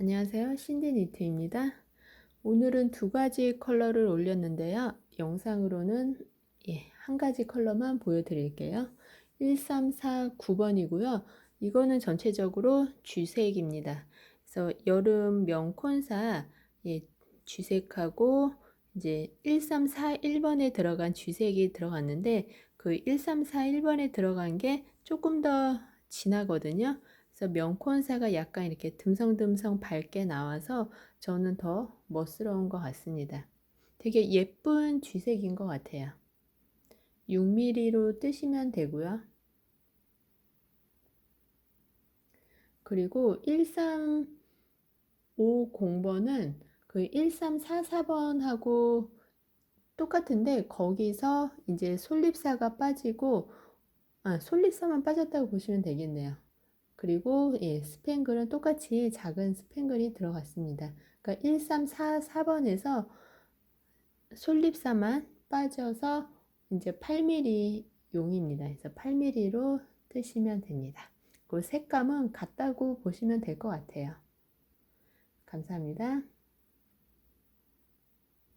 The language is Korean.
안녕하세요. 신디 니트입니다. 오늘은 두 가지 컬러를 올렸는데요. 영상으로는 예, 한 가지 컬러만 보여드릴게요. 1349번이고요. 이거는 전체적으로 쥐색입니다. 그래서 여름 명콘사 예, 쥐색하고 이제 1341번에 들어간 쥐색이 들어갔는데 그 1341번에 들어간 게 조금 더 진하거든요. 그래서 명콘사가 약간 이렇게 듬성듬성 밝게 나와서 저는 더 멋스러운 것 같습니다. 되게 예쁜 쥐색인 것 같아요. 6mm로 뜨시면 되고요. 그리고 1350번은 그 1344번하고 똑같은데 거기서 이제 솔잎사가 빠지고 아, 솔잎사만 빠졌다고 보시면 되겠네요. 그리고 예, 스팽글은 똑같이 작은 스팽글이 들어갔습니다. 그러니까 1344번에서 솔잎사만 빠져서 이제 8mm 용입니다. 그래서 8mm로 뜨시면 됩니다. 그 색감은 같다고 보시면 될 것 같아요. 감사합니다.